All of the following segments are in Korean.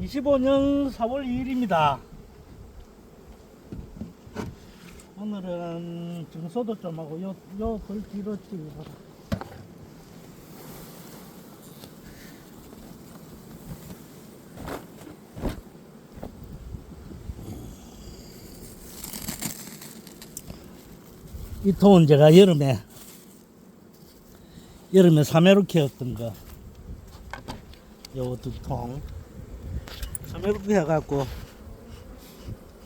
25년 4월 2일입니다. 오늘은 증소도 좀 하고 요, 요불 뒤로 찍어봐. 이 통은 제가 여름에 여름에 사매로 키웠던 거 요거 두통 사매로 키워갖고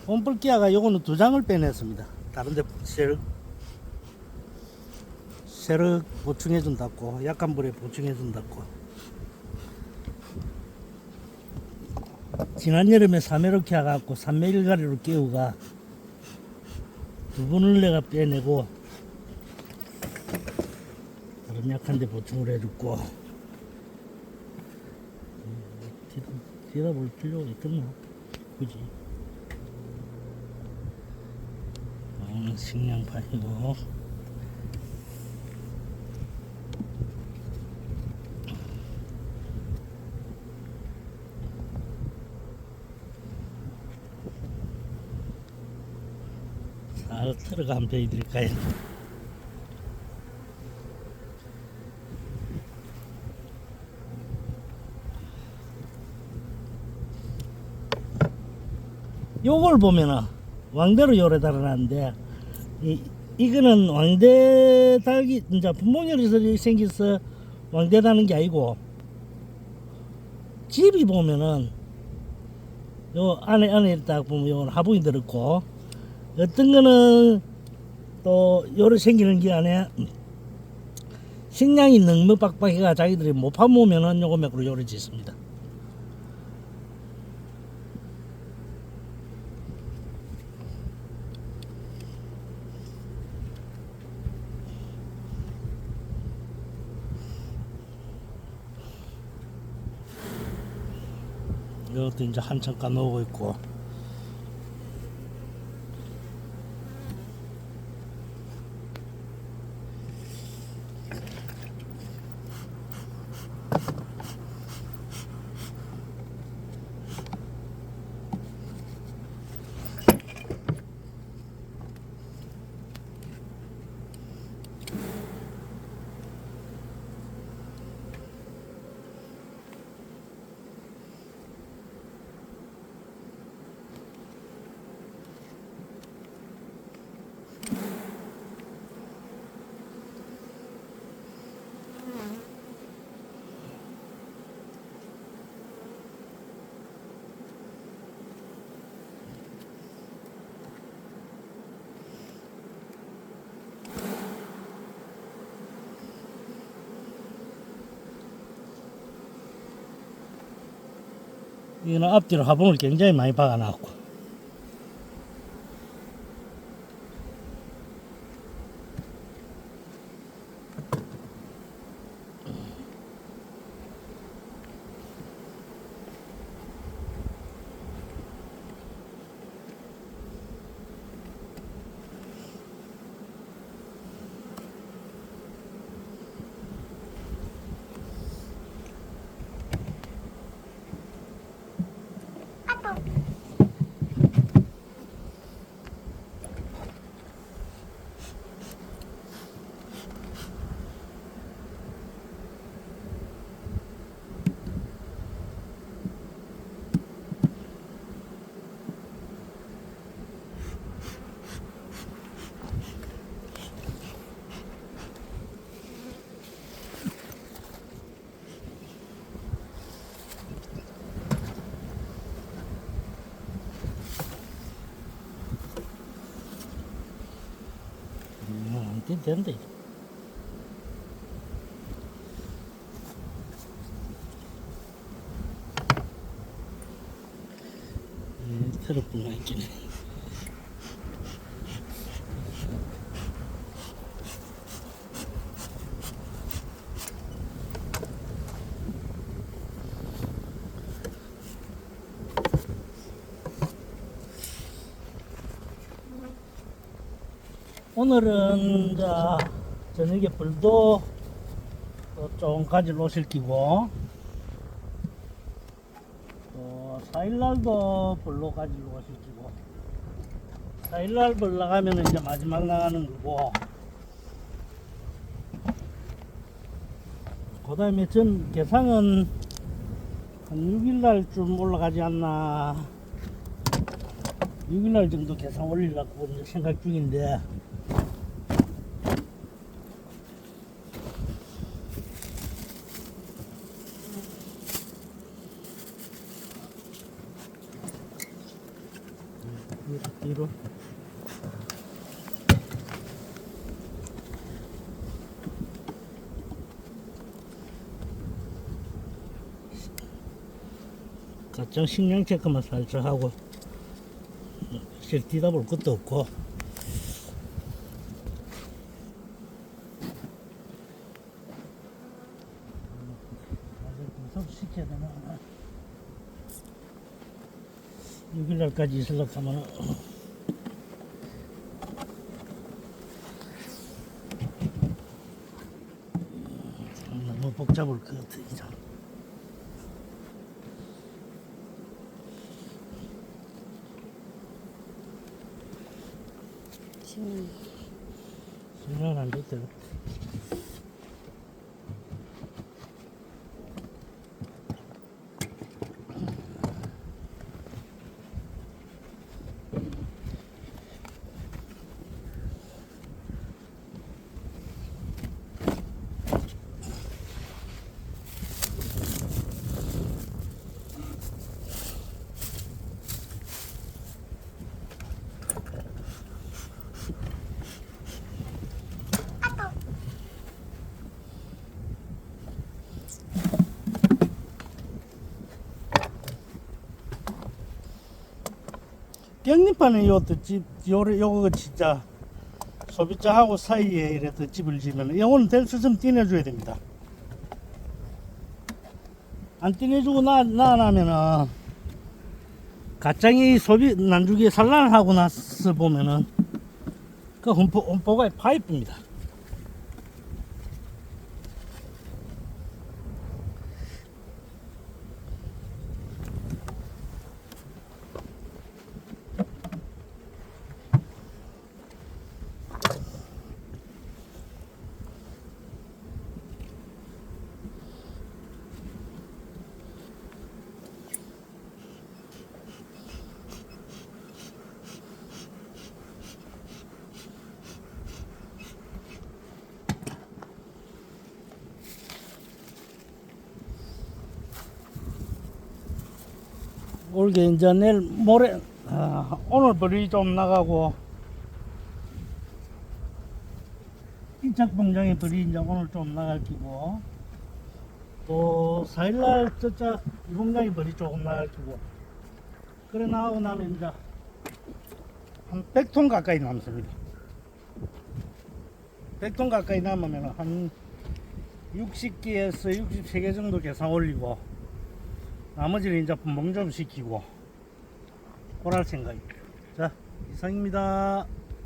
봄불기아가 요거는 두 장을 빼냈습니다. 다른데 세력 세력 보충해 준다고 약간 불에 보충해 준다고. 지난 여름에 사매로 키워갖고 삼매일가리로 끼우가 두 분을 내가 빼내고 다른 약한 데 보충을 해줬고 음, 뒤다, 뒤다 볼 필요가 있겠나 굳이 음, 식량판이고 잘 들어가 한번 보여드릴까요? 요걸 보면은 왕대로 요래 달아놨는데 이, 이거는 왕대 달기 이제 분봉열에서 생겨서 왕대 다는 게 아니고 집이 보면은 요 안에 안에 딱 보면 요건 화분이 들었고 어떤 거는 또 요래 생기는 게 안에 식량이 너무 빡빡해가 자기들이 못 파모으면은 요거 맥으로 요래 짓습니다. 이것도 이제 한참 까놓고 있고 이거는 앞뒤로 화분을 굉장히 많이 박아놨고 음, 안 돼도 된다 이거. 음, 테러뿐만 있긴 해. 오늘은 자 저녁에 불도 또 조금 가지러 오실 끼고 또 어, 4일날도 벌로 가지고 시키고 4일날 벌 나가면 이제 마지막 나가는 거고 그 다음에 전 개상은 한 6일날쯤 올라가지 않나 6일날 정도 개상 올리려고 생각 중인데 뒤로, 뒤로. 가정 식량 체크만 살짝 하고 실 뛰다 볼 것도 없고. 시켜야 되나? 6일날까지 있으려고 하면 너무 복잡할 것 같아 이상. 지금 생각 안 됐대. 깻잎파는 요또 집, 요래, 요거 진짜 소비자하고 사이에 이래도 집을 지면 영어는 될수 있으면 띄내줘야 됩니다. 안 띄내주고 나, 나가면은 가짱이 소비, 난주기에 산란을 하고 나서 보면은 그 홈포, 홈포가 파이프입니다. 올게 이제 내일 모레 아, 오늘 벌이 좀 나가고 인착 봉장에 벌이 이제 오늘 좀 나갈 기고 또 4일날 저자 이 봉장에 벌이 조금 나갈 기고 그래 나가고 나면 이제 한 100톤 가까이 남습니다. 100톤 가까이 남으면 한 60개에서 63개 정도 계산 올리고 나머지는 이제 분봉 좀 시키고 그럴 생각입니다. 자, 이상입니다.